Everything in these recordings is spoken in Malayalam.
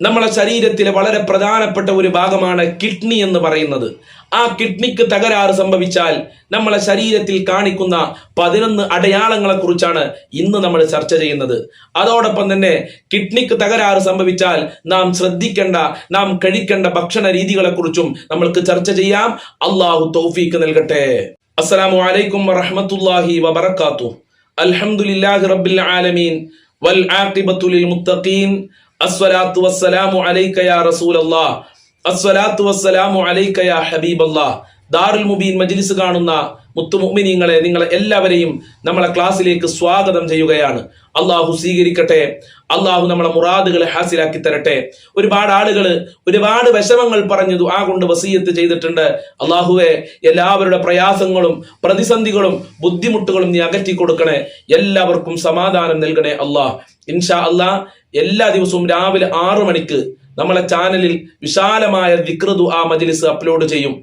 നമ്മളെ ശരീരത്തിലെ വളരെ പ്രധാനപ്പെട്ട ഒരു ഭാഗമാണ് കിഡ്നി എന്ന് പറയുന്നത്. ആ കിഡ്നിക്ക് തകരാറ് സംഭവിച്ചാൽ നമ്മളെ ശരീരത്തിൽ കാണിക്കുന്ന പതിനൊന്ന് അടയാളങ്ങളെക്കുറിച്ചാണ് ഇന്ന് നമ്മൾ ചർച്ച ചെയ്യുന്നത്. അതോടൊപ്പം തന്നെ കിഡ്നിക്ക് തകരാറ് സംഭവിച്ചാൽ നാം ശ്രദ്ധിക്കേണ്ട നാം കഴിക്കേണ്ട ഭക്ഷണ രീതികളെ കുറിച്ചും നമ്മൾക്ക് ചർച്ച ചെയ്യാം. അള്ളാഹു തൗഫീക്ക് നൽകട്ടെ. അസ്സലാമു അലൈക്കും വറഹമത്തല്ലാഹി വബറകാതുഹു. അൽഹംദുലില്ലാഹി റബ്ബിൽ ആലമീൻ. മുത്തഖീൻ. അസ്സലാത്തു വസ്സലാമു അലൈക യാ റസൂലല്ലാഹ്. അസ്സലാത്തു വസ്സലാമു അലൈക യാ ഹബീബല്ലാഹ്. ദാറുൽ മുബീൻ മജ്ലിസ് കാണുന്ന മുത്തുമുഅ്മിനീങ്ങളെ നിങ്ങളെ എല്ലാവരെയും നമ്മളെ ക്ലാസ്സിലേക്ക് സ്വാഗതം ചെയ്യുകയാണ്. അള്ളാഹു സ്വീകരിക്കട്ടെ. അള്ളാഹു നമ്മളെ മുറാദുകളെ ഹാസിലാക്കി തരട്ടെ. ഒരുപാട് ആളുകൾ ഒരുപാട് വിഷമങ്ങൾ പറഞ്ഞു ആ കൊണ്ട് വസീയത്ത് ചെയ്തിട്ടുണ്ട്. അള്ളാഹുവെ എല്ലാവരുടെ പ്രയാസങ്ങളും പ്രതിസന്ധികളും ബുദ്ധിമുട്ടുകളും നീ അകറ്റി കൊടുക്കണേ. എല്ലാവർക്കും സമാധാനം നൽകണേ അള്ളാഹ് ഇൻഷാ അള്ളാഹ് എല്ലാ ദിവസവും രാവിലെ ആറു മണിക്ക് നമ്മളെ ചാനലിൽ വിശാലമായ വിക്രതു ആ മജിലിസ് അപ്ലോഡ് ചെയ്യും.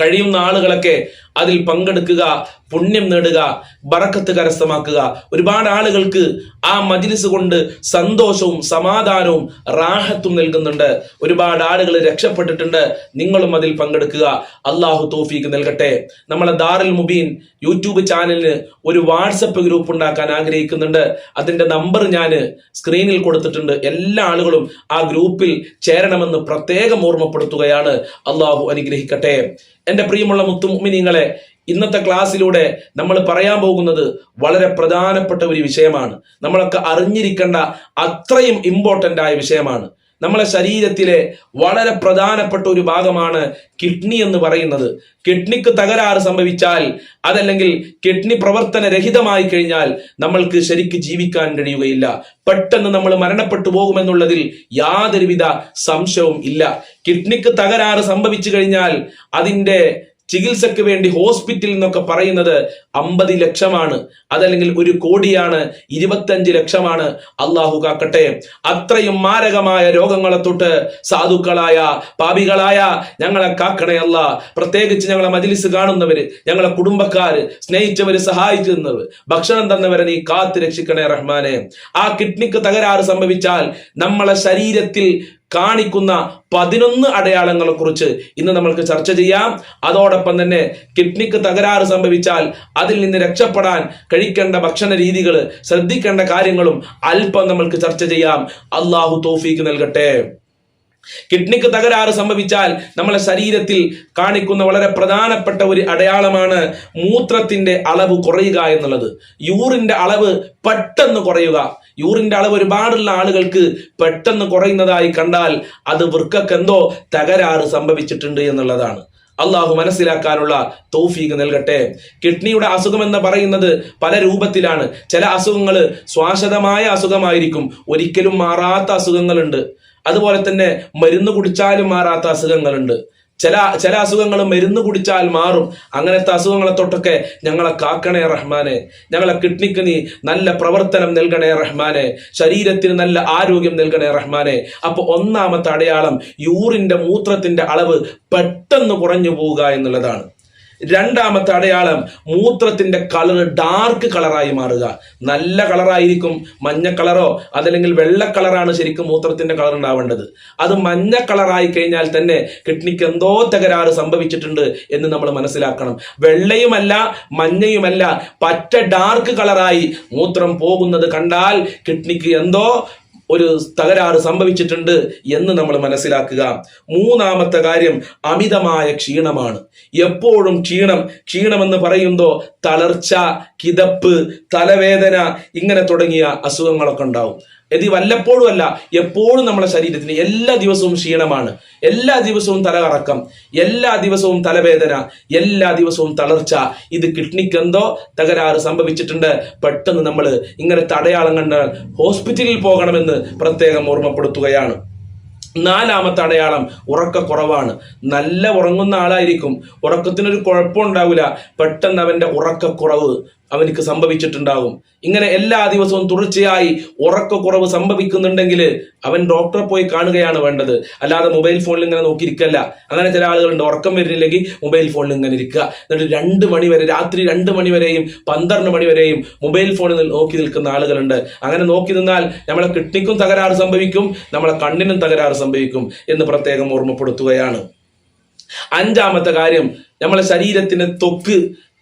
കഴിയുന്ന ആളുകളൊക്കെ അതിൽ പങ്കെടുക്കുക പുണ്യം നേടുക ബറക്കത്ത് കരസ്ഥമാക്കുക. ഒരുപാട് ആളുകൾക്ക് ആ മജിലിസ് കൊണ്ട് സന്തോഷവും സമാധാനവും റാഹത്തും നൽകുന്നുണ്ട്. ഒരുപാട് ആളുകൾ രക്ഷപ്പെട്ടിട്ടുണ്ട്. നിങ്ങളും അതിൽ പങ്കെടുക്കുക. അള്ളാഹു തോഫീക്ക് നൽകട്ടെ. നമ്മളെ ദാറിൽ മുബീൻ യൂട്യൂബ് ചാനലിന് ഒരു വാട്സപ്പ് ഗ്രൂപ്പ് ഉണ്ടാക്കാൻ ആഗ്രഹിക്കുന്നുണ്ട്. അതിന്റെ നമ്പർ ഞാൻ സ്ക്രീനിൽ കൊടുത്തിട്ടുണ്ട്. എല്ലാ ആളുകളും ആ ഗ്രൂപ്പിൽ ചേരണമെന്ന് പ്രത്യേകം ഓർമ്മപ്പെടുത്തുകയാണ്. അള്ളാഹു അനുഗ്രഹിക്കട്ടെ. എന്റെ പ്രിയമുള്ള മുത്തുമിനിങ്ങളെ ഇന്നത്തെ ക്ലാസ്സിലൂടെ നമ്മൾ പറയാൻ പോകുന്നത് വളരെ പ്രധാനപ്പെട്ട ഒരു വിഷയമാണ്. നമ്മളൊക്കെ അറിഞ്ഞിരിക്കേണ്ട അത്രയും ഇമ്പോർട്ടന്റ് ആയ വിഷയമാണ്. നമ്മളെ ശരീരത്തിലെ വളരെ പ്രധാനപ്പെട്ട ഒരു ഭാഗമാണ് കിഡ്നി എന്ന് പറയുന്നത്. കിഡ്നിക്ക് തകരാറ് സംഭവിച്ചാൽ അതല്ലെങ്കിൽ കിഡ്നി പ്രവർത്തനരഹിതമായി കഴിഞ്ഞാൽ നമ്മൾക്ക് ശരിക്ക് ജീവിക്കാൻ കഴിയുകയില്ല. പെട്ടെന്ന് നമ്മൾ മരണപ്പെട്ടു പോകുമെന്നുള്ളതിൽ യാതൊരുവിധ സംശയവും ഇല്ല. കിഡ്നിക്ക് തകരാറ് സംഭവിച്ചു കഴിഞ്ഞാൽ അതിന്റെ ചികിത്സയ്ക്ക് വേണ്ടി ഹോസ്പിറ്റൽ എന്നൊക്കെ പറയുന്നത് അമ്പത് ലക്ഷമാണ്. അതല്ലെങ്കിൽ ഒരു കോടിയാണ് ഇരുപത്തഞ്ച് ലക്ഷമാണ്. അള്ളാഹു കാക്കട്ടെ അത്രയും മാരകമായ രോഗങ്ങളെ തൊട്ട് സാധുക്കളായ പാപികളായ ഞങ്ങളെ കാക്കണേ അല്ല. പ്രത്യേകിച്ച് ഞങ്ങളെ മജിലിസ് കാണുന്നവര് ഞങ്ങളെ കുടുംബക്കാര് സ്നേഹിച്ചവര് സഹായിക്കുന്നവർ ഭക്ഷണം തന്നവരെ നീ കാത്ത് രക്ഷിക്കണേ റഹ്മാനെ. ആ കിഡ്നിക്ക് തകരാറ് സംഭവിച്ചാൽ നമ്മളെ ശരീരത്തിൽ കാണിക്കുന്ന പതിനൊന്ന് അടയാളങ്ങളെ കുറിച്ച് ഇന്ന് നമ്മൾക്ക് ചർച്ച ചെയ്യാം. അതോടൊപ്പം തന്നെ കിഡ്നിക്ക് തകരാറ് സംഭവിച്ചാൽ അതിൽ നിന്ന് രക്ഷപ്പെടാൻ കഴിക്കേണ്ട ഭക്ഷണ രീതികൾ ശ്രദ്ധിക്കേണ്ട കാര്യങ്ങളും അല്പം നമ്മൾക്ക് ചർച്ച ചെയ്യാം. അള്ളാഹു തോഫീക്ക് നൽകട്ടെ. കിഡ്നിക്ക് തകരാറ് സംഭവിച്ചാൽ നമ്മളെ ശരീരത്തിൽ കാണിക്കുന്ന വളരെ പ്രധാനപ്പെട്ട ഒരു അടയാളമാണ് മൂത്രത്തിന്റെ അളവ് കുറയുക എന്നുള്ളത്. യൂറിന്റെ അളവ് പെട്ടെന്ന് കുറയുക. യൂറിന്റെ അളവ് ഒരുപാടുള്ള ആളുകൾക്ക് പെട്ടെന്ന് കുറയുന്നതായി കണ്ടാൽ അത് വൃക്കക്കെന്തോ തകരാറ് സംഭവിച്ചിട്ടുണ്ട് എന്നുള്ളതാണ്. അള്ളാഹു മനസ്സിലാക്കാനുള്ള തൗഫീഖ് നൽകട്ടെ. കിഡ്നിയുടെ അസുഖം എന്ന് പറയുന്നത് പല രൂപത്തിലാണ്. ചില അസുഖങ്ങൾ ശ്വാസതമായ അസുഖമായിരിക്കും. ഒരിക്കലും മാറാത്ത അസുഖങ്ങളുണ്ട്. അതുപോലെ തന്നെ മരുന്ന് കുടിച്ചാലും മാറാത്ത അസുഖങ്ങളുണ്ട്. ചില ചില അസുഖങ്ങൾ മരുന്ന് കുടിച്ചാൽ മാറും. അങ്ങനത്തെ അസുഖങ്ങളെ തൊട്ടൊക്കെ ഞങ്ങളെ കാക്കണേ റഹ്മാനെ. ഞങ്ങളെ കിഡ്നിക്ക് നീ നല്ല പ്രവർത്തനം നൽകണേ റഹ്മാനെ. ശരീരത്തിന് നല്ല ആരോഗ്യം നൽകണേ റഹ്മാനെ. അപ്പൊ ഒന്നാമത്തെ അടയാളം യൂറിന്റെ മൂത്രത്തിന്റെ അളവ് പെട്ടെന്ന് കുറഞ്ഞു പോവുക എന്നുള്ളതാണ്. രണ്ടാമത്തെ അടയാളം മൂത്രത്തിന്റെ കളർ ഡാർക്ക് കളറായി മാറുക. നല്ല കളറായിരിക്കും മഞ്ഞ കളറോ അതല്ലെങ്കിൽ വെള്ള കളറാണ് ശരിക്കും മൂത്രത്തിന്റെ കളർ ഉണ്ടാവേണ്ടത്. അത് മഞ്ഞ കളറായി കഴിഞ്ഞാൽ തന്നെ കിഡ്നിക്ക് എന്തോ തകരാറ് സംഭവിച്ചിട്ടുണ്ട് എന്ന് നമ്മൾ മനസ്സിലാക്കണം. വെള്ളയുമല്ല മഞ്ഞയുമല്ല പറ്റ ഡാർക്ക് കളറായി മൂത്രം പോകുന്നത് കണ്ടാൽ കിഡ്നിക്ക് എന്തോ ഒരു തകരാറ് സംഭവിച്ചിട്ടുണ്ട് എന്ന് നമ്മൾ മനസ്സിലാക്കുക. മൂന്നാമത്തെ കാര്യം അമിതമായ ക്ഷീണമാണ്. എപ്പോഴും ക്ഷീണം ക്ഷീണമെന്ന് പറയുമ്പോൾ തളർച്ച കിതപ്പ് തലവേദന ഇങ്ങനെ തുടങ്ങിയ അസുഖങ്ങളൊക്കെ ഉണ്ടാവും. ഇത് വല്ലപ്പോഴും അല്ല എപ്പോഴും നമ്മുടെ ശരീരത്തിന് എല്ലാ ദിവസവും ക്ഷീണമാണ്. എല്ലാ ദിവസവും തലകറക്കം എല്ലാ ദിവസവും തലവേദന എല്ലാ ദിവസവും തളർച്ച. ഇത് കിഡ്നിക്ക് എന്തോ തകരാറ് സംഭവിച്ചിട്ടുണ്ട്. പെട്ടെന്ന് നമ്മൾ ഇങ്ങനെ തടയാളം കണ്ടാൽ ഹോസ്പിറ്റലിൽ പോകണമെന്ന് പ്രത്യേകം ഓർമ്മപ്പെടുത്തുകയാണ്. നാലാമത്തെ അടയാളം ഉറക്കക്കുറവാണ്. നല്ല ഉറങ്ങുന്ന ആളായിരിക്കും. ഉറക്കത്തിനൊരു കുഴപ്പമുണ്ടാവില്ല. പെട്ടെന്ന് അവന്റെ ഉറക്കക്കുറവ് അവനിക്ക് സംഭവിച്ചിട്ടുണ്ടാകും ഇങ്ങനെ എല്ലാ ദിവസവും തുടർച്ചയായി ഉറക്കക്കുറവ് സംഭവിക്കുന്നുണ്ടെങ്കിൽ അവൻ ഡോക്ടറെ പോയി കാണുകയാണ് വേണ്ടത്. അല്ലാതെ മൊബൈൽ ഫോണിൽ ഇങ്ങനെ നോക്കിയിരിക്കല്ല. അങ്ങനെ ചില ആളുകളുണ്ട് ഉറക്കം വരുന്നില്ലെങ്കിൽ മൊബൈൽ ഫോണിൽ ഇങ്ങനെ ഇരിക്കുക. എന്നിട്ട് രണ്ട് മണി വരെ രാത്രി രണ്ട് മണി വരെയും പന്ത്രണ്ട് മണി വരെയും മൊബൈൽ ഫോണിൽ നോക്കി നിൽക്കുന്ന ആളുകളുണ്ട്. അങ്ങനെ നോക്കി നിന്നാൽ നമ്മളെ കിഡ്നിക്കും തകരാറ് സംഭവിക്കും നമ്മളെ കണ്ണിനും തകരാറ് സംഭവിക്കും എന്ന് പ്രത്യേകം ഓർമ്മപ്പെടുത്തുകയാണ്. അഞ്ചാമത്തെ കാര്യം നമ്മളെ ശരീരത്തിന് ത്വക്ക്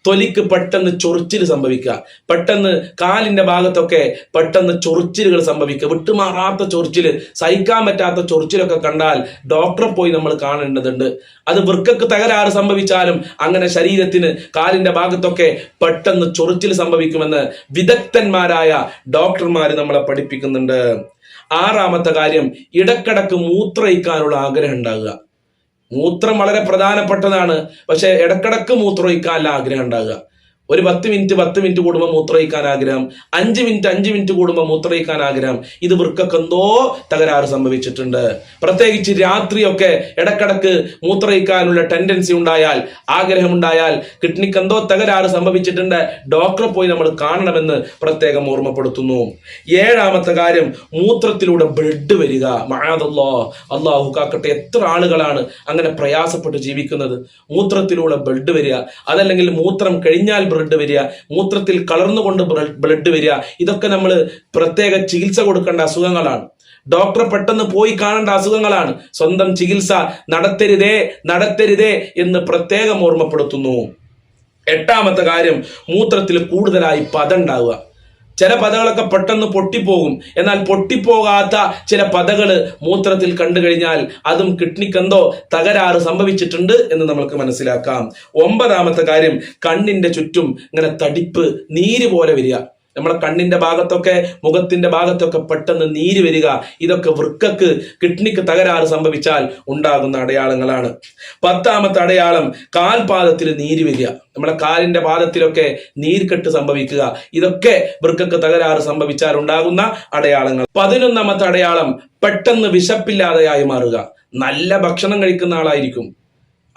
തൊലിക്ക് പെട്ടെന്ന് ചൊറിച്ചിൽ സംഭവിക്കുക. പെട്ടെന്ന് കാലിന്റെ ഭാഗത്തൊക്കെ പെട്ടെന്ന് ചൊറിച്ചിലുകൾ സംഭവിക്കുക. വിട്ടുമാറാത്ത ചൊറിച്ചിൽ സഹിക്കാൻ പറ്റാത്ത ചൊറിച്ചിലൊക്കെ കണ്ടാൽ ഡോക്ടറെ പോയി നമ്മൾ കാണേണ്ടതുണ്ട്. അത് വൃക്കക്ക് തകരാറ് സംഭവിച്ചാലും അങ്ങനെ ശരീരത്തിന് കാലിന്റെ ഭാഗത്തൊക്കെ പെട്ടെന്ന് ചൊറിച്ചിൽ സംഭവിക്കുമെന്ന് വിദഗ്ധന്മാരായ ഡോക്ടർമാർ നമ്മളെ പഠിപ്പിക്കുന്നുണ്ട്. ആറാമത്തെ കാര്യം ഇടക്കിടക്ക് മൂത്രയിക്കാനുള്ള ആഗ്രഹം ഉണ്ടാകുക. മൂത്രം വളരെ പ്രധാനപ്പെട്ടതാണ്. പക്ഷെ ഇടക്കിടക്ക് മൂത്രമൊഴിക്കാനുള്ള ആഗ്രഹം ഉണ്ടാകുക. ഒരു പത്ത് മിനിറ്റ് പത്ത് മിനിറ്റ് കൂടുമ്പോൾ മൂത്രയിക്കാൻ ആഗ്രഹം. അഞ്ച് മിനിറ്റ് അഞ്ച് മിനിറ്റ് കൂടുമ്പോൾ മൂത്രയിക്കാൻ ആഗ്രഹം. ഇത് വൃക്കൊക്കെ എന്തോ തകരാറ് സംഭവിച്ചിട്ടുണ്ട്. പ്രത്യേകിച്ച് രാത്രിയൊക്കെ ഇടക്കിടക്ക് മൂത്രയിക്കാനുള്ള ടെൻഡൻസി ഉണ്ടായാൽ ആഗ്രഹമുണ്ടായാൽ കിഡ്നിക്ക് എന്തോ തകരാറ് സംഭവിച്ചിട്ടുണ്ട്. ഡോക്ടറെ പോയി നമ്മൾ കാണണമെന്ന് പ്രത്യേകം ഓർമ്മപ്പെടുത്തുന്നു. ഏഴാമത്തെ കാര്യം മൂത്രത്തിലൂടെ ബ്ലഡ് വരിക. മഴാതല്ലോ അള്ളാഹു കാക്കട്ടെ എത്ര ആളുകളാണ് അങ്ങനെ പ്രയാസപ്പെട്ട് ജീവിക്കുന്നത്? മൂത്രത്തിലൂടെ ബ്ലഡ് വരിക. അതല്ലെങ്കിൽ മൂത്രം കഴിഞ്ഞാൽ ബ്ലഡ് വരിക മൂത്രത്തിൽ കളർന്നുകൊണ്ട് ബ്ലഡ് വരിക ഇതൊക്കെ നമ്മൾ പ്രത്യേക ചികിത്സ കൊടുക്കേണ്ട അസുഖങ്ങളാണ്. ഡോക്ടറെ പെട്ടെന്ന് പോയി കാണേണ്ട അസുഖങ്ങളാണ്. സ്വന്തം ചികിത്സ നടത്തരുതേ നടത്തരുതേ എന്ന് പ്രത്യേകം ഓർമ്മപ്പെടുത്തുന്നു. എട്ടാമത്തെ കാര്യം മൂത്രത്തിൽ കൂടുതലായി പത ഉണ്ടാവുക. ചില പതകളൊക്കെ പെട്ടെന്ന് പൊട്ടിപ്പോകും. എന്നാൽ പൊട്ടിപ്പോകാത്ത ചില പതകൾ മൂത്രത്തിൽ കണ്ടു കഴിഞ്ഞാൽ അതും കിഡ്നിക്കെന്തോ തകരാറ് സംഭവിച്ചിട്ടുണ്ട് എന്ന് നമ്മൾക്ക് മനസ്സിലാക്കാം. ഒമ്പതാമത്തെ കാര്യം കണ്ണിന്റെ ചുറ്റും ഇങ്ങനെ തടിപ്പ് നീര് പോലെ വരിക. നമ്മളെ കണ്ണിന്റെ ഭാഗത്തൊക്കെ മുഖത്തിന്റെ ഭാഗത്തൊക്കെ പെട്ടെന്ന് നീര് വരിക ഇതൊക്കെ വൃക്കക്ക് കിഡ്നിക്ക് തകരാറ് സംഭവിച്ചാൽ ഉണ്ടാകുന്ന അടയാളങ്ങളാണ്. പത്താമത്തെ അടയാളം കാൽപാദത്തിൽ നീര് വരിക. നമ്മളെ കാലിന്റെ പാദത്തിലൊക്കെ നീർക്കെട്ട് സംഭവിക്കുക. ഇതൊക്കെ വൃക്കക്ക് തകരാറ് സംഭവിച്ചാൽ ഉണ്ടാകുന്ന അടയാളങ്ങൾ. പതിനൊന്നാമത്തെ അടയാളം പെട്ടെന്ന് വിശപ്പില്ലാതെയായി മാറുക. നല്ല ഭക്ഷണം കഴിക്കുന്ന ആളായിരിക്കും.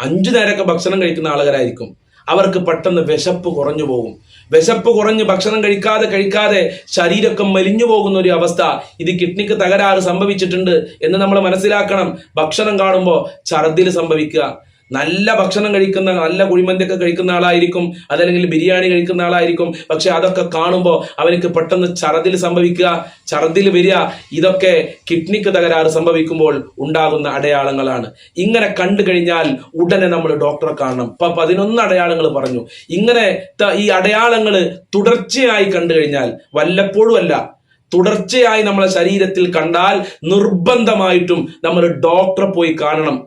അഞ്ചു നേരമൊക്കെ ഭക്ഷണം കഴിക്കുന്ന ആളുകളായിരിക്കും. അവർക്ക് പെട്ടെന്ന് വിശപ്പ് കുറഞ്ഞു പോകും. വിശപ്പ് കുറഞ്ഞ് ഭക്ഷണം കഴിക്കാതെ കഴിക്കാതെ ശരീരമൊക്കെ മെലിഞ്ഞു പോകുന്ന ഒരു അവസ്ഥ ഇത് കിഡ്നിക്ക് തകരാറ് സംഭവിച്ചിട്ടുണ്ട് എന്ന് നമ്മൾ മനസ്സിലാക്കണം. ഭക്ഷണം കാണുമ്പോൾ ഛർദിൽ സംഭവിക്കുക. നല്ല ഭക്ഷണം കഴിക്കുന്ന നല്ല കുഴിമന്തിയൊക്കെ കഴിക്കുന്ന ആളായിരിക്കും അതല്ലെങ്കിൽ ബിരിയാണി കഴിക്കുന്ന ആളായിരിക്കും. പക്ഷെ അതൊക്കെ കാണുമ്പോൾ അവർക്ക് പെട്ടെന്ന് ചറതിൽ സംഭവിക്കുക ചറതിൽ വരിക ഇതൊക്കെ കിഡ്നിക്ക് തകരാറ് സംഭവിക്കുമ്പോൾ ഉണ്ടാകുന്ന അടയാളങ്ങളാണ്. ഇങ്ങനെ കണ്ടു കഴിഞ്ഞാൽ ഉടനെ നമ്മൾ ഡോക്ടറെ കാണണം. ഇപ്പൊ പതിനൊന്ന് അടയാളങ്ങൾ പറഞ്ഞു. ഇങ്ങനെ ഈ അടയാളങ്ങൾ തുടർച്ചയായി കണ്ടു കഴിഞ്ഞാൽ വല്ലപ്പോഴും അല്ല. തുടർച്ചയായി നമ്മളെ ശരീരത്തിൽ കണ്ടാൽ നിർബന്ധമായിട്ടും നമ്മൾ ഡോക്ടറെ പോയി കാണണം.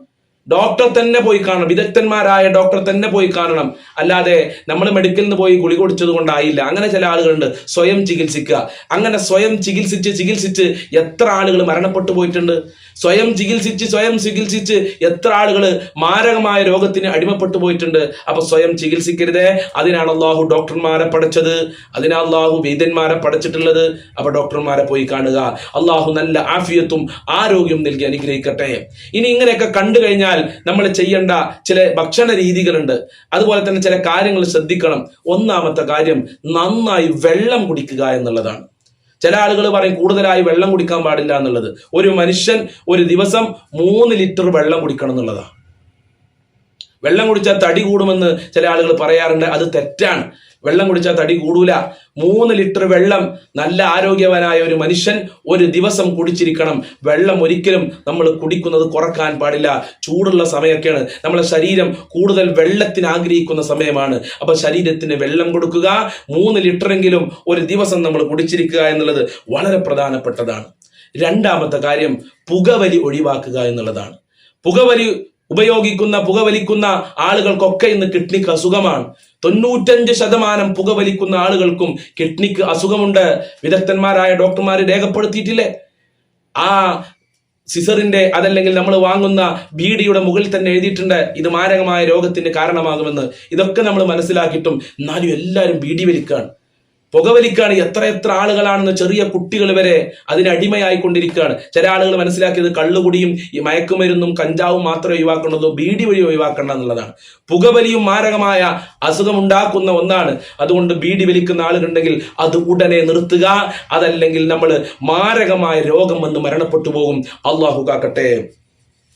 ഡോക്ടർ തന്നെ പോയി കാണണം. വിദഗ്ധന്മാരായ ഡോക്ടർ തന്നെ പോയി കാണണം. അല്ലാതെ നമ്മൾ മെഡിക്കലിൽ നിന്ന് പോയി ഗുളി കുടിച്ചത് കൊണ്ടായില്ല. അങ്ങനെ ചില ആളുകളുണ്ട്. സ്വയം ചികിത്സിക്കുക. അങ്ങനെ സ്വയം ചികിത്സിച്ച് ചികിത്സിച്ച് എത്ര ആളുകൾ മരണപ്പെട്ടു പോയിട്ടുണ്ട്? സ്വയം ചികിത്സിച്ച് സ്വയം ചികിത്സിച്ച് എത്ര ആളുകൾ മാരകമായ രോഗത്തിന് അടിമപ്പെട്ടു പോയിട്ടുണ്ട്. അപ്പൊ സ്വയം ചികിത്സിക്കരുതേ. അതിനാണ് അള്ളാഹു ഡോക്ടർമാരെ പഠിച്ചത് അതിനാ അള്ളാഹു വൈദ്യന്മാരെ പഠിച്ചിട്ടുള്ളത് അപ്പൊ ഡോക്ടർമാരെ പോയി കാണുക. അള്ളാഹു നല്ല ആഫിയത്തും ആരോഗ്യം നൽകി അനുഗ്രഹിക്കട്ടെ. ഇനി ഇങ്ങനെയൊക്കെ കണ്ടു കഴിഞ്ഞാൽ നമ്മൾ ചെയ്യേണ്ട ചില ഭക്ഷണ രീതികളുണ്ട്. അതുപോലെ തന്നെ ചില കാര്യങ്ങൾ ശ്രദ്ധിക്കണം. ഒന്നാമത്തെ കാര്യം നന്നായി വെള്ളം കുടിക്കുക എന്നുള്ളതാണ്. ചില ആളുകൾ പറയും കൂടുതലായി വെള്ളം കുടിക്കാൻ പാടില്ല എന്നുള്ളത്. ഒരു മനുഷ്യൻ ഒരു ദിവസം മൂന്ന് ലിറ്റർ വെള്ളം കുടിക്കണം എന്നുള്ളതാണ് വെള്ളം കുടിച്ചാൽ തടി കൂടുമെന്ന് ചില ആളുകൾ പറയാറുണ്ട്. അത് തെറ്റാണ്. വെള്ളം കുടിച്ചാൽ തടി കൂടൂല. മൂന്ന് ലിറ്റർ വെള്ളം നല്ല ആരോഗ്യവാനായ ഒരു മനുഷ്യൻ ഒരു ദിവസം കുടിച്ചിരിക്കണം. വെള്ളം ഒരിക്കലും നമ്മൾ കുടിക്കുന്നത് കുറയ്ക്കാൻ പാടില്ല. ചൂടുള്ള സമയമൊക്കെയാണ്. നമ്മളെ ശരീരം കൂടുതൽ വെള്ളത്തിന് ആഗ്രഹിക്കുന്ന സമയമാണ്. അപ്പൊ ശരീരത്തിന് വെള്ളം കൊടുക്കുക മൂന്ന് ലിറ്ററെങ്കിലും ഒരു ദിവസം നമ്മൾ കുടിച്ചിരിക്കുക എന്നുള്ളത് വളരെ പ്രധാനപ്പെട്ടതാണ്. രണ്ടാമത്തെ കാര്യം പുകവലി ഒഴിവാക്കുക എന്നുള്ളതാണ്. പുകവലി ഉപയോഗിക്കുന്ന പുകവലിക്കുന്ന ആളുകൾക്കൊക്കെ ഇന്ന് കിഡ്നിക്ക് അസുഖമാണ്. തൊണ്ണൂറ്റഞ്ച് ശതമാനം പുകവലിക്കുന്ന ആളുകൾക്കും കിഡ്നിക്ക് അസുഖമുണ്ട്. വിദഗ്ധന്മാരായ ഡോക്ടർമാർ രേഖപ്പെടുത്തിയിട്ടില്ലേ? ആ സിസറിന്റെ അതല്ലെങ്കിൽ നമ്മൾ വാങ്ങുന്ന ബീഡിയുടെ മുകളിൽ തന്നെ എഴുതിയിട്ടുണ്ട്. ഇത് മാരകമായ രോഗത്തിന് കാരണമാകുമെന്ന്. ഇതൊക്കെ നമ്മൾ മനസ്സിലാക്കിയിട്ടും എന്നാലും എല്ലാവരും ബീഡി വലിക്കാണ്. പുകവലിക്കാണ് എത്ര എത്ര ആളുകളാണെന്ന് ചെറിയ കുട്ടികൾ വരെ അതിന് അടിമയായിക്കൊണ്ടിരിക്കുകയാണ്. ചില ആളുകൾ മനസ്സിലാക്കിയത് കള്ളുകുടിയും ഈ മയക്കുമരുന്നും കഞ്ചാവും മാത്രമേ ഒഴിവാക്കേണ്ടതോ ബീഡി വഴി ഒഴിവാക്കേണ്ട എന്നുള്ളതാണ്. പുകവലിയും മാരകമായ അസുഖമുണ്ടാക്കുന്ന ഒന്നാണ്. അതുകൊണ്ട് ബീഡി വലിക്കുന്ന ആളുകളുണ്ടെങ്കിൽ അത് ഉടനെ നിർത്തുക അതല്ലെങ്കിൽ നമ്മൾ മാരകമായ രോഗം വന്ന് മരണപ്പെട്ടു പോകും. അള്ളാഹു കാക്കട്ടെ.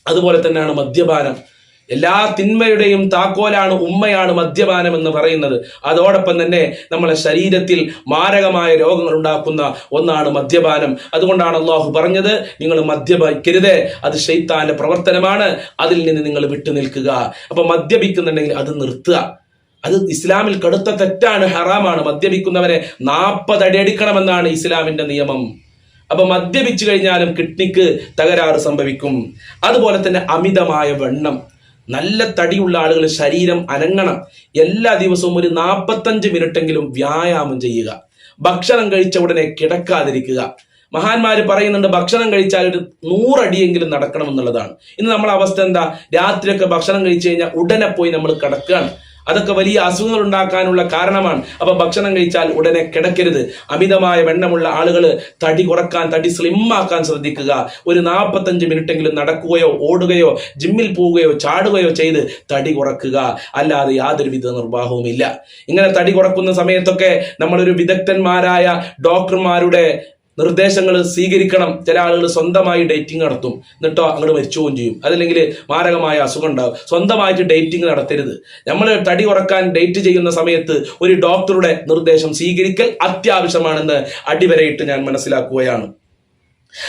അതുപോലെ തന്നെയാണ് മദ്യപാനം. എല്ലാ തിന്മയുടെയും താക്കോലാണ് ഉമ്മയാണ് മദ്യപാനം എന്ന് പറയുന്നത്. അതോടൊപ്പം തന്നെ നമ്മളെ ശരീരത്തിൽ മാരകമായ രോഗങ്ങൾ ഉണ്ടാക്കുന്ന ഒന്നാണ് മദ്യപാനം. അതുകൊണ്ടാണ് അള്ളാഹു പറഞ്ഞത് നിങ്ങൾ മദ്യപിക്കരുത്. അത് ഷെയ്ത്താന്റെ പ്രവർത്തനമാണ്. അതിൽ നിന്ന് നിങ്ങൾ വിട്ടു നിൽക്കുക. അപ്പൊ മദ്യപിക്കുന്നുണ്ടെങ്കിൽ അത് നിർത്തുക. അത് ഇസ്ലാമിൽ കടുത്ത തെറ്റാണ് ഹറാമാണ്. മദ്യപിക്കുന്നവരെ നാൽപ്പത് അടി അടിക്കണമെന്നാണ് ഇസ്ലാമിന്റെ നിയമം. അപ്പൊ മദ്യപിച്ചു കഴിഞ്ഞാലും കിഡ്നിക്ക് തകരാറ് സംഭവിക്കും. അതുപോലെ തന്നെ അമിതമായ വെണ്ണം. നല്ല തടിയുള്ള ആളുകൾ ശരീരം അനങ്ങണം. എല്ലാ ദിവസവും ഒരു നാൽപ്പത്തഞ്ച് മിനിറ്റെങ്കിലും വ്യായാമം ചെയ്യുക. ഭക്ഷണം കഴിച്ച ഉടനെ കിടക്കാതിരിക്കുക. മഹാന്മാര് പറയുന്നുണ്ട് ഭക്ഷണം കഴിച്ചാൽ ഒരു നൂറടിയെങ്കിലും നടക്കണം എന്നുള്ളതാണ് ഇന്ന് നമ്മളെ അവസ്ഥ എന്താ? രാത്രിയൊക്കെ ഭക്ഷണം കഴിച്ചു കഴിഞ്ഞാൽ ഉടനെ പോയി നമ്മൾ കിടക്കുകയാണ്. അതൊക്കെ വലിയ അസുഖങ്ങൾ ഉണ്ടാക്കാനുള്ള കാരണമാണ്. അപ്പൊ ഭക്ഷണം കഴിച്ചാൽ ഉടനെ കിടക്കരുത്. അമിതമായ വെണ്ണമുള്ള ആളുകൾ തടി കുറയ്ക്കാൻ തടി സ്ലിം ആക്കാൻ ശ്രദ്ധിക്കുക. ഒരു നാൽപ്പത്തഞ്ച് മിനിറ്റെങ്കിലും നടക്കുകയോ ഓടുകയോ ജിമ്മിൽ പോവുകയോ ചാടുകയോ ചെയ്ത് തടി കുറക്കുക. അല്ലാതെ യാതൊരുവിധ നിർവാഹവുമില്ല. ഇങ്ങനെ തടി കുറക്കുന്ന സമയത്തൊക്കെ നമ്മളൊരു വിദഗ്ധന്മാരായ ഡോക്ടർമാരുടെ നിർദ്ദേശങ്ങൾ സ്വീകരിക്കണം. ചില ആളുകൾ സ്വന്തമായി ഡേറ്റിംഗ് നടത്തും. എന്നിട്ടോ അങ്ങോട്ട് മരിച്ചു ചെയ്യും. അതല്ലെങ്കിൽ മാരകമായ അസുഖം ഉണ്ടാവും. സ്വന്തമായിട്ട് ഡേറ്റിംഗ് നടത്തരുത്. നമ്മൾ തടി ഉറക്കാൻ ഡേറ്റ് ചെയ്യുന്ന സമയത്ത് ഒരു ഡോക്ടറുടെ നിർദ്ദേശം സ്വീകരിക്കൽ അത്യാവശ്യമാണെന്ന് അടിവരയിട്ട് ഞാൻ മനസ്സിലാക്കുകയാണ്.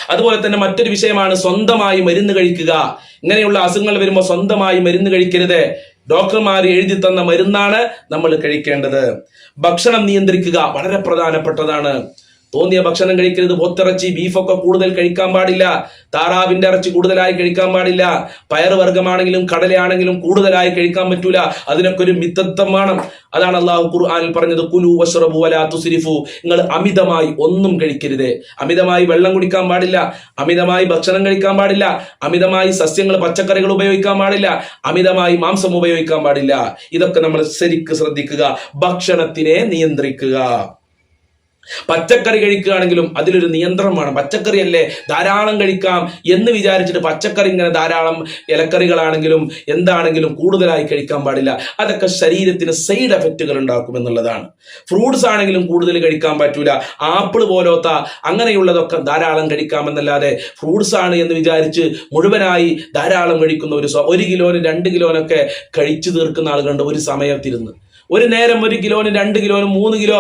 അതുപോലെ തന്നെ മറ്റൊരു വിഷയമാണ് സ്വന്തമായി മരുന്ന് കഴിക്കുക. ഇങ്ങനെയുള്ള അസുഖങ്ങൾ വരുമ്പോൾ സ്വന്തമായി മരുന്ന് കഴിക്കരുത്. ഡോക്ടർമാർ എഴുതി തന്ന മരുന്നാണ് നമ്മൾ കഴിക്കേണ്ടത്. ഭക്ഷണം നിയന്ത്രിക്കുക വളരെ പ്രധാനപ്പെട്ടതാണ്. തോന്നിയ ഭക്ഷണം കഴിക്കരുത്. പോത്തിറച്ചി ബീഫൊക്കെ കൂടുതൽ കഴിക്കാൻ പാടില്ല. താറാവിന്റെ ഇറച്ചി കൂടുതലായി കഴിക്കാൻ പാടില്ല. പയറുവർഗമാണെങ്കിലും കടലയാണെങ്കിലും കൂടുതലായി കഴിക്കാൻ പറ്റൂല. അതിനൊക്കെ ഒരു മിതത്വം വേണം. അതാണ് അള്ളാഹു ഖുർആാനിൽ പറഞ്ഞത് കുലു വഷറബു വലാ തുസിരിഫു. നിങ്ങൾ അമിതമായി ഒന്നും കഴിക്കരുത്. അമിതമായി വെള്ളം കുടിക്കാൻ പാടില്ല. അമിതമായി ഭക്ഷണം കഴിക്കാൻ പാടില്ല. അമിതമായി സസ്യങ്ങൾ പച്ചക്കറികൾ ഉപയോഗിക്കാൻ പാടില്ല. അമിതമായി മാംസം ഉപയോഗിക്കാൻ പാടില്ല. ഇതൊക്കെ നമ്മൾ ശരിക്ക് ശ്രദ്ധിക്കുക. ഭക്ഷണത്തിനെ നിയന്ത്രിക്കുക. പച്ചക്കറി കഴിക്കുകയാണെങ്കിലും അതിലൊരു നിയന്ത്രണമാണ്. പച്ചക്കറി അല്ലേ ധാരാളം കഴിക്കാം എന്ന് വിചാരിച്ചിട്ട് പച്ചക്കറി ഇങ്ങനെ ധാരാളം ഇലക്കറികളാണെങ്കിലും എന്താണെങ്കിലും കൂടുതലായി കഴിക്കാൻ പാടില്ല. അതൊക്കെ ശരീരത്തിന് സൈഡ് എഫക്റ്റുകൾ ഉണ്ടാക്കും എന്നുള്ളതാണ്. ഫ്രൂട്ട്സ് ആണെങ്കിലും കൂടുതൽ കഴിക്കാൻ പറ്റൂല. ആപ്പിൾ പോലോത്ത അങ്ങനെയുള്ളതൊക്കെ ധാരാളം കഴിക്കാമെന്നല്ലാതെ ഫ്രൂട്ട്സ് ആണ് എന്ന് വിചാരിച്ച് മുഴുവനായി ധാരാളം കഴിക്കുന്ന ഒരു ഒരു കിലോന് രണ്ട് കിലോനൊക്കെ കഴിച്ചു തീർക്കുന്ന ആളുകളുണ്ട് ഒരു സമയത്തിരുന്ന്. ഒരു നേരം ഒരു കിലോന് രണ്ട് കിലോന് മൂന്ന് കിലോ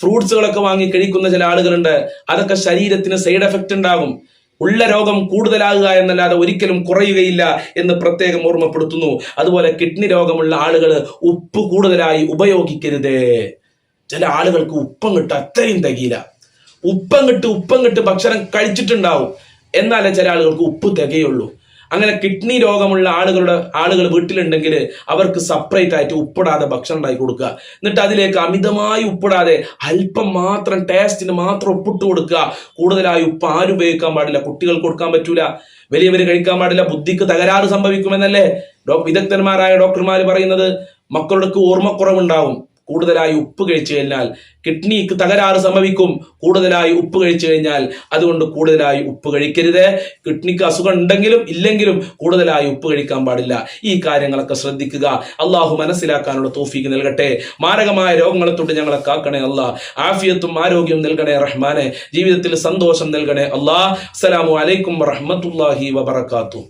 ഫ്രൂട്ട്സുകളൊക്കെ വാങ്ങി കഴിക്കുന്ന ചില ആളുകളുണ്ട്. അതൊക്കെ ശരീരത്തിന് സൈഡ് എഫക്റ്റ് ഉണ്ടാകും. ഉള്ള രോഗം കൂടുതലാകുക എന്നല്ലാതെ ഒരിക്കലും കുറയുകയില്ല എന്ന് പ്രത്യേകം ഓർമ്മപ്പെടുത്തുന്നു. അതുപോലെ കിഡ്നി രോഗമുള്ള ആളുകൾ ഉപ്പ് കൂടുതലായി ഉപയോഗിക്കരുത്. ചില ആളുകൾക്ക് ഉപ്പം കിട്ടും അത്രയും തികയില്ല. ഉപ്പം കിട്ട് ഉപ്പം കിട്ട് ഭക്ഷണം കഴിച്ചിട്ടുണ്ടാവും. എന്നാലേ ചില ആളുകൾക്ക് ഉപ്പ് തികയുള്ളൂ. അങ്ങനെ കിഡ്നി രോഗമുള്ള ആളുകളുടെ ആളുകൾ വീട്ടിലുണ്ടെങ്കിൽ അവർക്ക് സെപ്പറേറ്റ് ആയിട്ട് ഉപ്പിടാതെ ഭക്ഷണം ഉണ്ടാക്കി കൊടുക്കുക. എന്നിട്ട് അതിലേക്ക് അമിതമായി ഉപ്പിടാതെ അല്പം മാത്രം ടേസ്റ്റിന് മാത്രം ഉപ്പിട്ട് കൊടുക്കുക. കൂടുതലായി ഉപ്പ് ആരും ഉപയോഗിക്കാൻ പാടില്ല. കുട്ടികൾ കൊടുക്കാൻ പറ്റൂല. വലിയവർ കഴിക്കാൻ പാടില്ല. ബുദ്ധിക്ക് തകരാറ് സംഭവിക്കുമെന്നല്ലേ വിദഗ്ധന്മാരായ ഡോക്ടർമാർ പറയുന്നത്. മക്കളുടെ ഓർമ്മക്കുറവുണ്ടാവും. കൂടുതലായി ഉപ്പ് കഴിച്ചു കഴിഞ്ഞാൽ കിഡ്നിക്ക് തകരാറ് സംഭവിക്കും. കൂടുതലായി ഉപ്പ് കഴിച്ചു കഴിഞ്ഞാൽ അതുകൊണ്ട് കൂടുതലായി ഉപ്പ് കഴിക്കരുത്. കിഡ്നിക്ക് അസുഖം ഉണ്ടെങ്കിലും ഇല്ലെങ്കിലും കൂടുതലായി ഉപ്പ് കഴിക്കാൻ പാടില്ല. ഈ കാര്യങ്ങളൊക്കെ ശ്രദ്ധിക്കുക. അള്ളാഹു മനസ്സിലാക്കാനുള്ള തോഫീക്ക് നൽകട്ടെ. മാരകമായ രോഗങ്ങളെ തൊട്ട് ഞങ്ങളെ കാക്കണേ അല്ലാ. ആഫിയത്തും ആരോഗ്യവും നൽകണേ റഹ്മാനെ. ജീവിതത്തിൽ സന്തോഷം നൽകണേ അല്ലാ. അസ്സലാമു അലൈക്കും വറഹ്മത്തുള്ളാഹി വബറകാതുഹു.